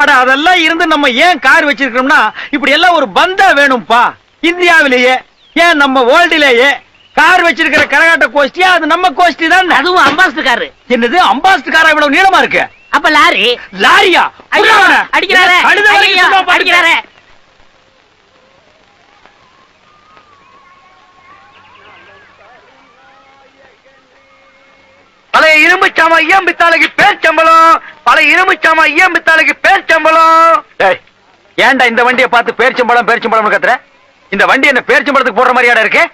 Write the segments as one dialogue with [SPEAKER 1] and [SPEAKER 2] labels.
[SPEAKER 1] அட அதெல்லாம் இருந்து நம்ம ஏன் கார் வச்சிருக்கோம்னா இப்படி எல்லாம் ஒரு பந்தா வேணும்பா. இந்தியாவிலேயே ஏன் நம்ம வேர்ல்டிலேயே கார் வச்சிருக்கிற கரகாட்ட கோஷ்டியா அது நம்ம கோஷ்டி தான்.
[SPEAKER 2] அதுவும் அம்பாஸ்டர் காரு.
[SPEAKER 1] என்னது அம்பாஸ்டர் காரா இவ்வளவு நீளமா இருக்கு?
[SPEAKER 2] அப்ப லாரி.
[SPEAKER 1] லாரியா?
[SPEAKER 2] அடிக்கிறாரே. அடிக்கிறாரே.
[SPEAKER 3] பழைய இரும்பு சாமா ஐயம் பித்தாளைக்கு பேர் சம்பளம்? பழைய இரும்பு சாமா ஐயம் பித்தாளைக்கு பேர் சம்பளம்.
[SPEAKER 1] டேய், ஏன்டா இந்த வண்டியை பார்த்து பேரிச்சம்பழம் பேரிச்சம்பழம் கத்துற? இந்த வண்டி என்ன பேரிச்சம்பழத்துக்கு போடுற மாதிரியாடா இருக்கு?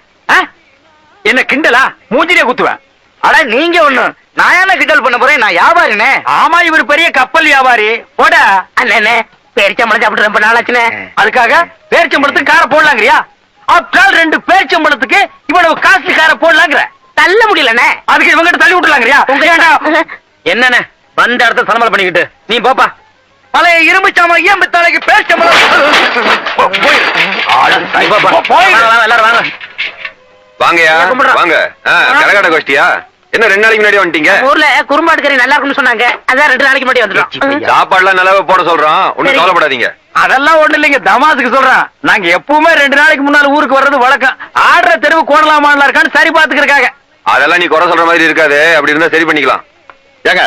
[SPEAKER 1] என்ன கிண்டலா? மூஞ்சிலே குத்துவேன்.
[SPEAKER 3] அட நீங்க ஒண்ணு. நான் என்ன கிண்டல் பண்ண போறேன்? நான் வியாபாரினே.
[SPEAKER 1] ஆமா இவர் பெரிய கப்பல் வியாபாரி. போட.
[SPEAKER 2] அண்ணே பேரிச்சம்பளம் சாப்பிட்டு ரொம்ப நாளாச்சுனே
[SPEAKER 1] அதுக்காக பேரிச்சம்பழத்துக்கு காரை போடலாங்கிறியா? ஆப்டால் ரெண்டு பேரிச்சம்பழத்துக்கு இவ்வளவு காசு காரை போடலாங்கிற.
[SPEAKER 2] தள்ள முடியலண்ணே.
[SPEAKER 1] அதுக்கு இவங்கிட்ட தள்ளி விட்டுலாங்கிறியா?
[SPEAKER 4] என்னண்ணே? வந்த இடத்த சலமலை பண்ணிக்கிட்டு. நீ போப்பா.
[SPEAKER 3] பழைய இரும்பு சாமா ஐயம் பித்தாளைக்கு பேர் சம்பளம்
[SPEAKER 5] வாங்கயா? வாங்க ஆ, கரகாட்ட கோஷ்டியா? என்ன ரெண்டு நாளைக்கு முன்னாடி வந்துட்டீங்க?
[SPEAKER 2] ஊர்ல குறும்பாடு கறி நல்லா இருக்கும்னு சொன்னாங்க. அதான் ரெண்டு நாளைக்கு முன்னாடி வந்துடும்
[SPEAKER 5] சாப்பாடுலாம் நல்லாவே போட சொல்றோம் ஒண்ணும். கவலைப்படாதீங்க.
[SPEAKER 1] அதெல்லாம் ஒண்ணு இல்லைங்க. தமாசுக்கு சொல்றேன். நாங்க எப்பவுமே ரெண்டு நாளைக்கு முன்னால ஊருக்கு வர்றது வழக்கம். ஆடுற தெருவு கோடலாமான்ல இருக்கான்னு சரி பாத்துக்கிறக்காக
[SPEAKER 5] அதெல்லாம் நீ குறை சொல்ற மாதிரி இருக்காது. அப்படி இருந்தா சரி பண்ணிக்கலாம்.
[SPEAKER 6] ஏங்க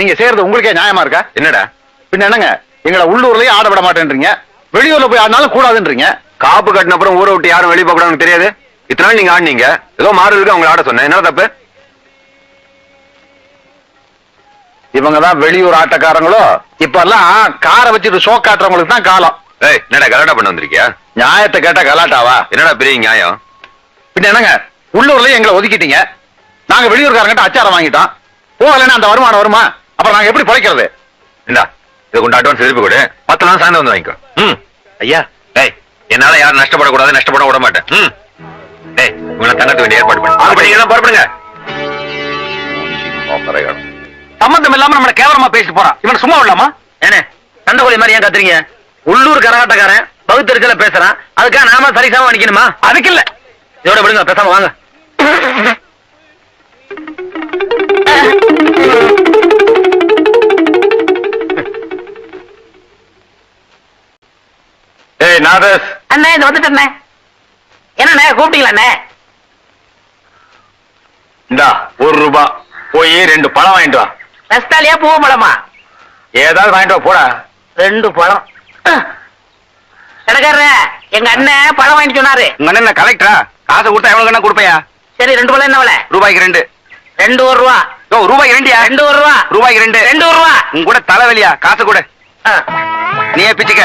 [SPEAKER 6] நீங்க செய்யறது உங்களுக்கே நியாயமா இருக்கா?
[SPEAKER 5] என்னடா?
[SPEAKER 6] பின்ன என்னங்க? எங்களை உள்ளூர்லயே ஆட விட மாட்டேன்றீங்க. வெளியூர்ல போய் ஆடினாலும் கூடாதுன்றீங்க.
[SPEAKER 5] காப்பு கட்டின அப்புறம் ஊரை விட்டு யாரும் வெளியே போக தெரியாது? இத்தனை நாள் நீங்க ஆடினீங்க. ஏதோ மாறு இருக்கு அவங்களை ஆட சொன்னேன். என்ன தப்பு?
[SPEAKER 6] இவங்க தான் வெளியூர் ஆட்டக்காரங்களோ? இப்ப எல்லாம் காரை வச்சுட்டு ஷோ காட்டுறவங்களுக்கு தான் காலம்.
[SPEAKER 5] ஏய் என்னடா கலாட்டா பண்ண வந்திருக்கியா?
[SPEAKER 6] நியாயத்தை கேட்டா கலாட்டாவா?
[SPEAKER 5] என்னடா பெரிய நியாயம்?
[SPEAKER 6] பின்ன என்னங்க? உள்ளூர்லயே எங்களை ஒதுக்கிட்டீங்க. நாங்க வெளியூர்காரங்கிட்ட அச்சாரம் வாங்கிட்டோம். போகலன்னா அந்த வருமானம் வருமா? அப்புறம் நாங்க எப்படி பிழைக்கிறது?
[SPEAKER 5] இந்தா இதை கொண்டு அட்வான்ஸ் திருப்பி கொடு. பத்து நாள் சாயந்தரம் வந்து வாங்கிக்கோ. ம்.
[SPEAKER 6] ஐயா.
[SPEAKER 5] டேய் என்னால யாரும் நஷ்டப்படக்கூடாது நஷ்டப்பட விட மாட்டேன். ம். டேய் உங்களை தங்கத்து வேண்டிய ஏற்பாடு பண்ணு. அப்படி நீங்க எல்லாம்
[SPEAKER 1] சம்பந்தம் இல்லாம நம்ம கேவலமா பேசிட்டு போறான். இவன் சும்மா விடலாமா?
[SPEAKER 4] ஏனே சண்டை கோழி மாதிரி ஏன் கத்துறீங்க? உள்ளூர் கரகாட்டக்காரன் பகுத்தறிச்சல பேசுறான். அதுக்காக நாம சரிசமா நிக்கணுமா?
[SPEAKER 1] அதுக்கு இல்ல.
[SPEAKER 4] இதோட விடுங்க பேசாம வாங்க.
[SPEAKER 6] ஏய் நாதஸ்
[SPEAKER 2] அண்ணே இது வந்துட்டேண்ணே என்னண்ணே கூப்பிட்டீங்களாண்ணே
[SPEAKER 6] இந்தா ஒரு ரூபா. போய் ரெண்டு பழம் வாங்கிட்டு வா.
[SPEAKER 2] ரஸ்தாலியா பூ பழமா?
[SPEAKER 6] ஏதாவது வாங்கிட்டு வா போடா.
[SPEAKER 2] ரெண்டு பழம். கடைக்காரரே எங்க அண்ணன் பழம் வாங்கிட்டு சொன்னாரு.
[SPEAKER 6] உங்க அண்ணன் கலெக்டரா காசு கொடுத்தா எவ்வளவு கொடுப்பையா?
[SPEAKER 2] சரி ரெண்டு பழம் என்ன விலை?
[SPEAKER 6] ரூபாய்க்கு ரெண்டு.
[SPEAKER 2] ரெண்டு ஒரு ரூபா.
[SPEAKER 6] ஓ ரூபாய்க்கு ரெண்டியா?
[SPEAKER 2] ரெண்டு ஒரு ரூபா.
[SPEAKER 6] ரூபாய்க்கு ரெண்டு.
[SPEAKER 2] ரெண்டு ஒரு ரூபா.
[SPEAKER 6] உங்க கூட தலைவலியா? காசு கொடு. நீயே பிச்சுக்க.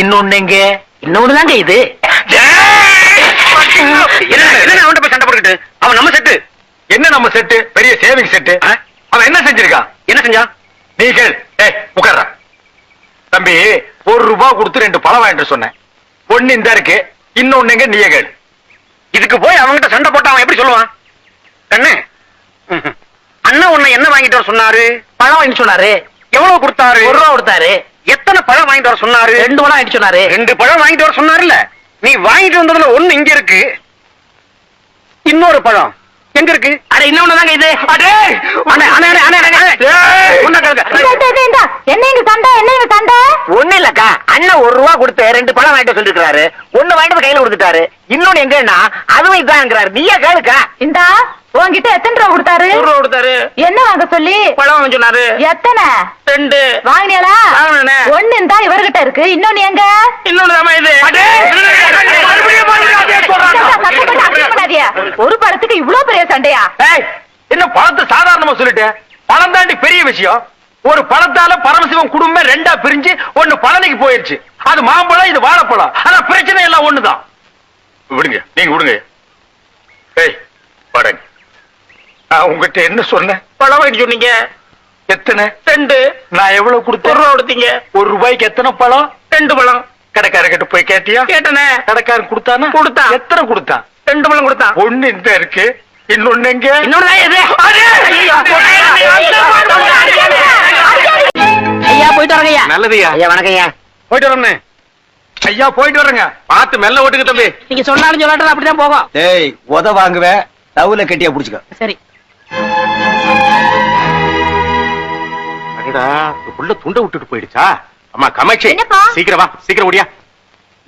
[SPEAKER 7] இன்னொன்னு எங்க?
[SPEAKER 2] இன்னொன்னு தாங்க இது?
[SPEAKER 3] என்ன என்ன அவன்கிட்ட போய் சண்டை போட்டுக்கிட்டு? அவன் நம்ம செட்டு.
[SPEAKER 7] என்ன நம்ம செட்டு? பெரிய சேவிங் செட்டு? அவன் என்ன செஞ்சிருக்கான்
[SPEAKER 3] என்ன செஞ்சான்
[SPEAKER 7] நீ கேள். ஏய் உட்கார்றா. தம்பி ஒரு ரூபாய் கொடுத்து ரெண்டு பழம் வாங்கிட்டு சொன்னேன். ஒண்ணு இந்த இருக்கு இன்னொன்னு கேள்.
[SPEAKER 3] இதுக்கு போய் அவன்கிட்ட சண்டை போட்டா அவன் எப்படி சொல்லுவான்? கண்ணு. அண்ணன் உன்னை என்ன வாங்கிட்டு சொன்னாரு?
[SPEAKER 2] பழம் வாங்கி சொன்னாரு.
[SPEAKER 3] எவ்வளவு கொடுத்தாரு?
[SPEAKER 2] ஒரு ரூபா கொடுத்தாரு.
[SPEAKER 3] எத்தனை பழம் வாங்கிட்டு வர சொன்னாரு?
[SPEAKER 2] ரெண்டு பழம் வாங்கி சொன்னாரு.
[SPEAKER 3] ரெண்டு பழம் வாங்கிட்டு வர சொன்னாருல்ல? நீ வாங்கிட்டு வந்ததுல ஒண்ணு இங்க இருக்கு. இன்னொரு பழம். எங்க இருக்கு?
[SPEAKER 2] அட இன்னொன்னு தாங்க இது.
[SPEAKER 3] அடே! அண்ணே அண்ணே அண்ணே அண்ணே அண்ணே
[SPEAKER 7] ஏய்!
[SPEAKER 3] ஒண்ணா கேளுங்க.
[SPEAKER 8] என்ன எங்க சண்டை என்ன எங்க
[SPEAKER 2] ஒண்ணு இல்லக்கா. அண்ணன் ஒரு ரூபா கொடுத்து ரெண்டு பழம் வாங்கிட்டு சொல்லிருக்காரு ஒண்ணு வாங்கிட்டு வந்து கையில கொடுத்துட்டாரு. இன்னொன்னு எங்கன்னா அதுவும் இதாங்கிறாரு. நீயே கேளுக்கா.
[SPEAKER 8] இந்தா உன்கிட்ட எத்தனை ரூபா கொடுத்தாரு?
[SPEAKER 2] ரூபா கொடுத்தாரு.
[SPEAKER 8] என்ன வாங்க சொல்லி?
[SPEAKER 2] பழம் வாங்க சொன்னாரு.
[SPEAKER 8] எத்தனை?
[SPEAKER 2] ரெண்டு.
[SPEAKER 8] வாங்கினியாளா?
[SPEAKER 2] வாங்கினேனே.
[SPEAKER 8] ஒண்ணு இந்தா இவர்கிட்ட இருக்கு. இன்னொன்னு எங்க?
[SPEAKER 2] இன்னொன்னு இது.
[SPEAKER 8] பண்ணாதீங்க. ஒரு படத்துக்கு இவ்வளவு பெரிய சண்டையா?
[SPEAKER 1] ஏய் என்ன பழத்தை சாதாரணமா சொல்லிட்டேன் பழம் தாண்டி பெரிய விஷயம். ஒரு பழத்தால பரமசிவம் குடும்பம் ரெண்டா பிரிஞ்சு ஒண்ணு பழனிக்கு போயிருச்சு. அது மாம்பழம் இது வாழைப்பழம். ஆனா பிரச்சனை எல்லாம் ஒண்ணுதான்.
[SPEAKER 7] விடுங்க நீங்க விடுங்க. ஏய் பாருங்க நான் உங்ககிட்ட என்ன சொன்னேன்?
[SPEAKER 2] பழம் வாங்கி சொன்னீங்க.
[SPEAKER 7] எத்தனை?
[SPEAKER 2] ரெண்டு.
[SPEAKER 7] நான் எவ்வளவு
[SPEAKER 2] ஒரு
[SPEAKER 7] கொடுத்தேன்
[SPEAKER 2] ரூபா கொடுத்தீங்க.
[SPEAKER 7] ஒரு ரூபாய்க்கு எத்தனை பழம்?
[SPEAKER 2] ரெண்டு பழம்.
[SPEAKER 7] கடைக்காரர்கிட்ட போய் கேட்டியா?
[SPEAKER 2] கேட்டனே.
[SPEAKER 7] கடைக்காரன் கொடுத்தானா?
[SPEAKER 2] கொடுத்தான்.
[SPEAKER 7] எத்தனை கொடுத்தான்?
[SPEAKER 2] ரெண்டு பழம் கொடுத்தான்.
[SPEAKER 7] ஒண்ணு இந்த இருக்கு இன்னொன்னு எங்க
[SPEAKER 2] ஐயா, போயிட்டு வரங்க ஐயா.
[SPEAKER 7] நல்லதுயா
[SPEAKER 2] ஐயா. வணக்கம் ஐயா.
[SPEAKER 1] போயிட்டு வரேன். ஐயா போயிட்டு வரேங்க.
[SPEAKER 7] பார்த்து மெல்ல ஓட்டுங்க தம்பி.
[SPEAKER 2] நீங்க சொன்னாலும் சொல்லாட்டும் அப்படிதான் போகும்.
[SPEAKER 1] டேய் உத வாங்குவேன். தவுல கட்டியா புடிச்சுக்க.
[SPEAKER 2] சரி.
[SPEAKER 7] அடடா இந்த புள்ள துண்டை விட்டுட்டு போயிடுச்சா? அம்மா கமாட்சி? சீக்கிரம் வா சீக்கிரம் ஓடியா.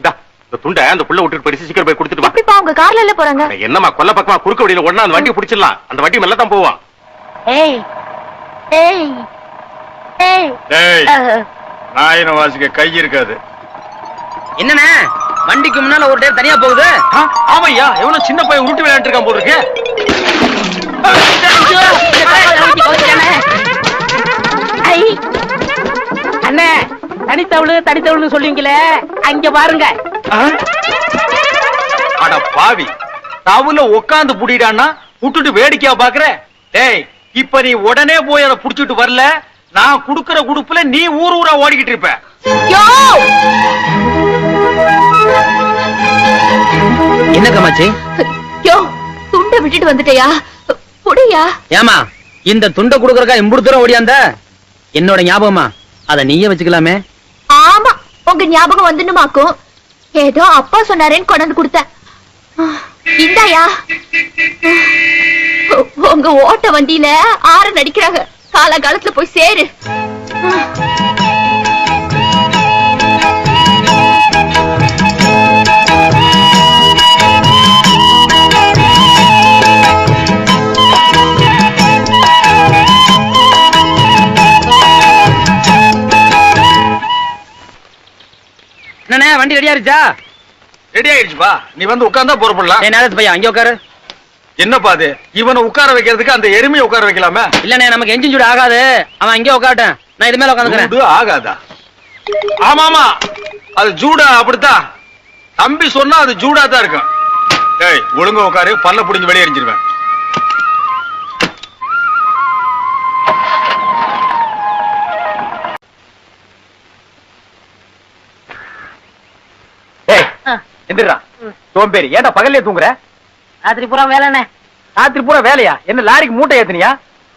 [SPEAKER 7] இந்தா இந்த துண்டை அந்த புள்ள விட்டுட்டு போயிடுச்சு சீக்கிரம் போய் கொடுத்துட்டு வா.
[SPEAKER 8] உங்க கார்ல இல்ல போறாங்க?
[SPEAKER 7] என்னம்மா கொல்ல பக்கமா குறுக்க வழியில ஒண்ணா அந்த வண்டியை பிடிச்சிடலாம். அந்த வண்டி மெல்ல தான் போவான்.
[SPEAKER 8] ஏய் ஏய் ஏய். அஹ்,
[SPEAKER 1] நாயிரம் வாசிக்க கை இருக்காது.
[SPEAKER 2] என்னண்ணே? வண்டிக்கு முன்னால ஒரு டைம் தனியா போகுது?
[SPEAKER 1] ஆ, ஆமாய்யா எவனோ சின்ன பையன் உருட்டு விளையாண்டு இருக்கான் போல இருக்கு.
[SPEAKER 2] அண்ணே தனித்தவளு தனித்தவளு சொல்லுவீங்களே அங்க பாருங்க.
[SPEAKER 1] ஆ? அட பாவி தவுல உட்காந்து புடிடான்னா விட்டுட்டு வேடிக்கையா பாக்குற? டேய் இப்ப நீ உடனே போய் அதை புடிச்சிட்டு வரல நான் குடுக்கற குடுப்புல நீ ஊர் ஊரா ஓடிக்கிட்டு இருப்ப.
[SPEAKER 8] யோ!
[SPEAKER 2] என்ன கமாச்சி
[SPEAKER 8] யோ துண்டை விட்டுட்டு வந்துட்டயா? புடியா?
[SPEAKER 2] ஏமா இந்த துண்டை குடுக்கறக்கா இம்புடு தூரம் ஓடியாந்த? என்னோட ஞாபகமா? அத நீயே வச்சுக்கலாமே.
[SPEAKER 8] ஆமா உங்க ஞாபகம் வந்துடுமாக்கும் ஏதோ அப்பா சொன்னாரேன்னு கொண்டாந்து கொடுத்தேன். இந்தாயா. உங்க ஓட்ட வண்டியில ஆற நடிக்கிறாங்க. காலகாலத்துல போய் சேரு.
[SPEAKER 2] என்னண்ணே வண்டி ரெடியா இருச்சா
[SPEAKER 1] ரெடி ஆயிடுச்சுப்பா நீ வந்து உட்கார்ந்தா பொறுப்படலாம்.
[SPEAKER 2] ஏய் நேரத்து பையன் அங்கே உட்காரு.
[SPEAKER 1] என்னப்பா அது? இவனை உட்கார வைக்கிறதுக்கு அந்த எருமையை உட்கார வைக்கலாமே?
[SPEAKER 2] இல்லண்ணே நமக்கு என்ஜின் சூடு ஆகாது. அவன் அங்கே உட்காட்டேன் நான் இது மேல உட்காந்துக்கிறேன்.
[SPEAKER 1] ஆகாதா? ஆமாமா. அது ஜூடா அப்படித்தான் தம்பி சொன்னா அது ஜூடா தான் இருக்கும். டேய் ஒழுங்கா உட்காரு. பல்ல புடிஞ்சு வெளியே எரிஞ்சிருவேன் எந்திரா சோம்பேறி. ஏன்டா பகல்லே தூங்குற?
[SPEAKER 2] ராத்திரி பூரா வேலைண்ணே
[SPEAKER 1] ராத்திரி பூரா வேலையா? என்ன லாரிக்கு மூட்டை ஏத்துனியா?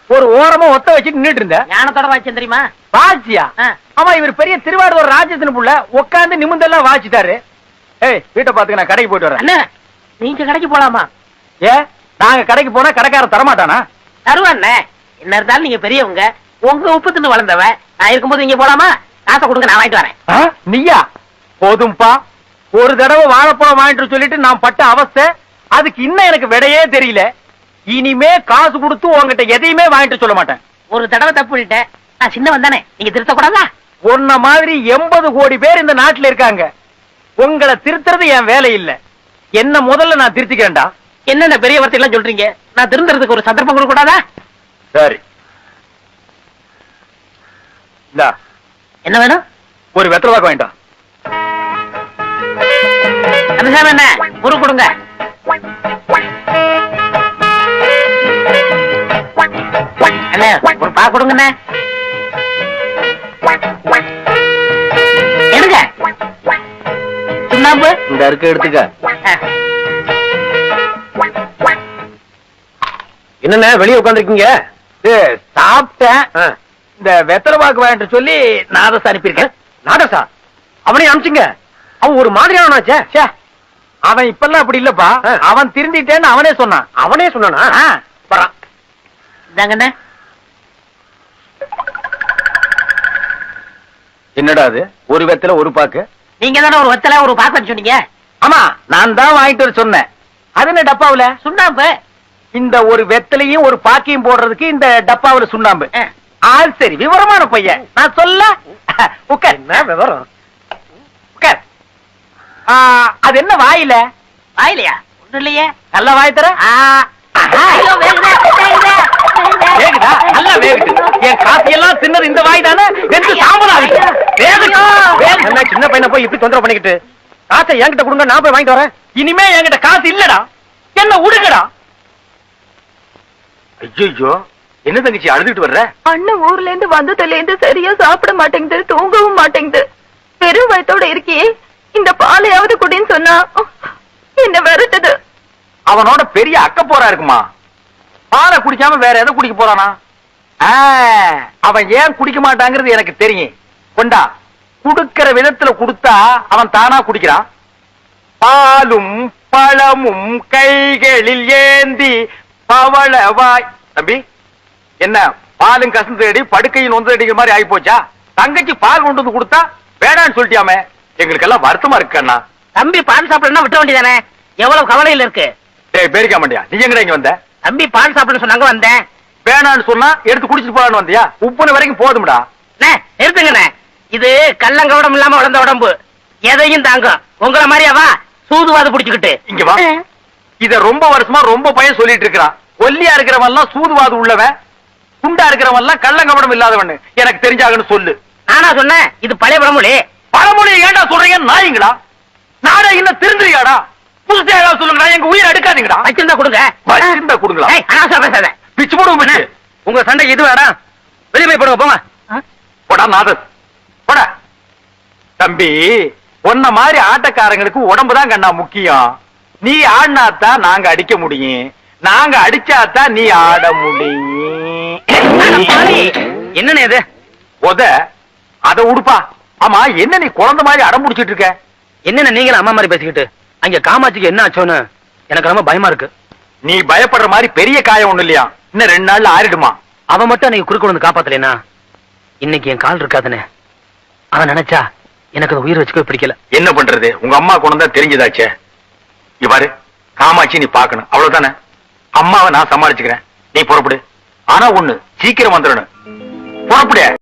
[SPEAKER 1] ஒரு ஓரமா ஒத்த வச்சுட்டு நின்னுட்டு இருந்த.
[SPEAKER 2] ஞானத்தோட வாச்சேன் தெரியுமா?
[SPEAKER 1] வாச்சியா. ஆமா இவர் பெரிய திருவாரூர் ராஜேந்திரன் புள்ள. உட்கார்ந்து நிமிந்தெல்லாம் வாச்சிட்டாரு. ஏய் வீட்டை பாத்துக்க நான் கடைக்கு போயிட்டு வரேன்.
[SPEAKER 2] நீங்க கடைக்கு போலாமா?
[SPEAKER 1] ஏ நாங்க கடைக்கு போனா கடைக்காரன் தரமாட்டானா?
[SPEAKER 2] தருவாண்ணே. என்ன இருந்தாலும் நீங்க பெரியவங்க. உங்க உப்பு தின்னு வளர்ந்தவன் நான் இருக்கும்போது இங்க போலாமா? காசை கொடுங்க நான் வாங்கிட்டு வரேன்?
[SPEAKER 1] நீயா? போதும்பா. ஒரு தடவை வாழைப்பழம் வாங்கிட்டு சொல்லிட்டு நான் பட்ட அவஸ்தை அதுக்கு இன்னும் எனக்கு விடையே தெரியல. இனிமே காசு கொடுத்து உங்ககிட்ட எதையுமே வாங்கிட்டு சொல்ல மாட்டேன்.
[SPEAKER 2] ஒரு தடவை தப்பு நான் சின்னவன் தானே நீங்க திருத்தக்கூடாதா?
[SPEAKER 1] உன்ன மாதிரி எண்பது கோடி பேர் இந்த நாட்டுல இருக்காங்க. உங்களை திருத்துறது என் வேலை இல்ல. என்ன முதல்ல நான் திருத்திக்கிறேன்டா?
[SPEAKER 2] என்னென்ன பெரிய வார்த்தை எல்லாம் சொல்றீங்க? நான் திருந்துறதுக்கு ஒரு சந்தர்ப்பம் கொடுக்க கூடாதா
[SPEAKER 1] சரி
[SPEAKER 2] என்ன வேணும்?
[SPEAKER 1] ஒரு வெத்தலை வாக்கு வாங்கிட்டா
[SPEAKER 2] கந்தசாமி என்ன? ஒரு கொடுங்க. அண்ணே ஒரு பா கொடுங்கண்ணே எடுங்க. சுண்ணாம்பு?
[SPEAKER 1] இந்த இருக்க எடுத்துக்க.
[SPEAKER 4] என்னண்ணே வெளியே உட்காந்துருக்கீங்க
[SPEAKER 1] சாப்பிட்டேன். இந்த வெத்தலை வாக்கு வாங்கிட்டு சொல்லி நாதஸ் அனுப்பியிருக்கேன்.
[SPEAKER 4] நாடசா அவனையும் அனுப்பிச்சிங்க. அவன் ஒரு மாதிரியானாச்சே
[SPEAKER 1] ச்சே, அவன் இப்பெல்லாம் அப்படி இல்லப்பா. அவன் திருந்திட்டேன்னு அவனே சொன்னான்.
[SPEAKER 4] அவனே சொன்னானா. வரான்
[SPEAKER 2] இந்தாங்கண்ணே.
[SPEAKER 1] என்னடா அது? ஒரு வெத்தலை ஒரு பாக்கு?
[SPEAKER 2] நீங்க தானே ஒரு வெத்தலை ஒரு பாக்கு சொன்னீங்க?
[SPEAKER 1] ஆமா நான் தான் வாங்கிட்டு வர சொன்னேன். அது என்ன டப்பாவுல?
[SPEAKER 2] சுண்ணாம்பு.
[SPEAKER 1] இந்த ஒரு வெத்தலையும் ஒரு பாக்கையும் போடுறதுக்கு இந்த டப்பாவுல சுண்ணாம்பு. ஆள் சரி விவரமான பையன். நான் சொல்ல உட்கார்.
[SPEAKER 4] என்ன விவரம்?
[SPEAKER 1] உட்கார். அது என்ன வாயில?
[SPEAKER 2] வாயிலையா? ஒண்ணும் இல்லையே.
[SPEAKER 1] நல்ல வாய் தர.
[SPEAKER 2] வேகுதே,
[SPEAKER 1] நல்லா வேகுது. என் தின்னது இந்த வாய் தானே? வெந்து சாம்பல் ஆகுது வேகுது. வேகுது.
[SPEAKER 4] என்ன சின்ன பையனை போய் இப்படி தொந்தரவு பண்ணிக்கிட்டு? காசை என்கிட்ட கொடுங்க நான் போய் வாங்கிட்டு வரேன்.
[SPEAKER 1] இனிமே என்கிட்ட காசு இல்லடா. என்ன உடுங்கடா.
[SPEAKER 5] ஐயோ என்ன தங்கச்சி அழுதுட்டு வர்ற?
[SPEAKER 9] அண்ணன் ஊர்ல இருந்து வந்ததுல இருந்து சரியா சாப்பிட மாட்டேங்குது தூங்கவும் மாட்டேங்குது. பெரும் வயத்தோட இருக்கியே. இந்த பாலையாவது குடின்னு சொன்னா என்ன வருத்தது
[SPEAKER 1] அவனோட பெரிய அக்க போரா இருக்குமா? பாலை குடிக்காம வேற எதை குடிக்க போறானா? ஆ, அவன் ஏன் குடிக்க மாட்டாங்கிறது எனக்கு தெரியும். கொண்டா குடுக்கிற விதத்துல குடுத்தா அவன் தானா குடிக்கிறான்? பாலும் பழமும் கைகளில் ஏந்தி பவளவாய். தம்பி என்ன பாலும் கசந்து அடி படுக்கையும் ஒன்று அடிக்கிற மாதிரி ஆகி போச்சா தங்கச்சி பால் கொண்டு வந்து கொடுத்தா வேணான்னு சொல்லிட்டியாமே? எங்களுக்கு எல்லாம் வருத்தமா இருக்கு அண்ணா.
[SPEAKER 2] தம்பி பால் சாப்பிடணும்னா விட்ட வேண்டியதானே? எவ்வளவு கவலையில இருக்கு.
[SPEAKER 5] டேய் பேரிக்க மாட்டியா நீ எங்கடா இங்க வந்த?
[SPEAKER 2] தம்பி பால் சாப்பிடணும்னு சொன்னாங்க வந்தேன்.
[SPEAKER 5] வேணான்னு சொன்னா எடுத்து குடிச்சிட்டு போலான்னு வந்தியா? உப்புன வரைக்கும் போதும்டா.
[SPEAKER 2] நிறுத்துங்கண்ணே. இது கள்ளங்கவடம் இல்லாம வளர்ந்த உடம்பு. எதையும் தாங்கும் உங்கள மாதிரியாவா சூதுவாது புடிச்சுக்கிட்டு.
[SPEAKER 5] இங்க வா. இத ரொம்ப வருஷமா ரொம்ப பையன் சொல்லிட்டு இருக்கிறான். ஒல்லியா இருக்கிறவன் எல்லாம் சூதுவாது உள்ளவன். குண்டா இருக்கிறவன் எல்லாம் கள்ளங்கபடம் இல்லாதவன். எனக்கு தெரிஞ்சாகன்னு சொல்லு.
[SPEAKER 2] நானா சொன்னேன் இது பழைய பழமொழி
[SPEAKER 5] பழமொழியை ஏன்டா சொல்றீங்க நாயிங்களா? நாடா இன்னும் திருந்துறியாடா புதுசா ஏதாவது சொல்லுங்கடா எங்க உயிரை எடுக்காதீங்கடா.
[SPEAKER 2] வச்சிருந்தா கொடுங்க.
[SPEAKER 5] வச்சிருந்தா கொடுங்களா?
[SPEAKER 2] பேசாத.
[SPEAKER 5] பிச்சு போடுவோம் பிச்சு.
[SPEAKER 4] உங்க சண்டைக்கு இது வேடா வெளியே போய் போடுங்க போங்க.
[SPEAKER 5] போடா நாதஸ் போடா. தம்பி உன்ன மாதிரி ஆட்டக்காரங்களுக்கு உடம்பு தான் கண்ணா முக்கியம். நீ ஆடினாத்தான் நாங்க அடிக்க முடியும். நாங்க அடிச்சாதான் நீ ஆட முடியும்.
[SPEAKER 4] என்னண்ணே இது?
[SPEAKER 5] உத அத உடுப்பா. ஆமா என்ன நீ குழந்தை மாதிரி அடம் முடிச்சிட்டு இருக்க?
[SPEAKER 4] என்னண்ணே நீங்களும் அம்மா மாதிரி பேசிக்கிட்டு? அங்க காமாட்சிக்கு என்ன ஆச்சோன்னு எனக்கு ரொம்ப பயமா இருக்கு.
[SPEAKER 5] நீ பயப்படுற மாதிரி பெரிய காயம் ஒண்ணு இல்லையா? இன்னும் ரெண்டு நாள்ல ஆறிடுமா?
[SPEAKER 4] அவன் மட்டும் அன்னைக்கு குறுக்க வந்து காப்பாத்தலைனா? இன்னைக்கு என் கால் இருக்காதுன்னு. அவன் நினைச்சா எனக்கு உயிர் வச்சுக்கவே பிடிக்கல.
[SPEAKER 5] என்ன பண்றது? உங்க அம்மா தான் தெரிஞ்சதாச்சே. இவ்வாறு காமாட்சி நீ பாக்கணும் அவ்வளவுதானே? அம்மாவை நான் சமாளிச்சுக்கிறேன். நீ புறப்படு. ஆனா ஒண்ணு சீக்கிரம் வந்துடணும். புறப்படு.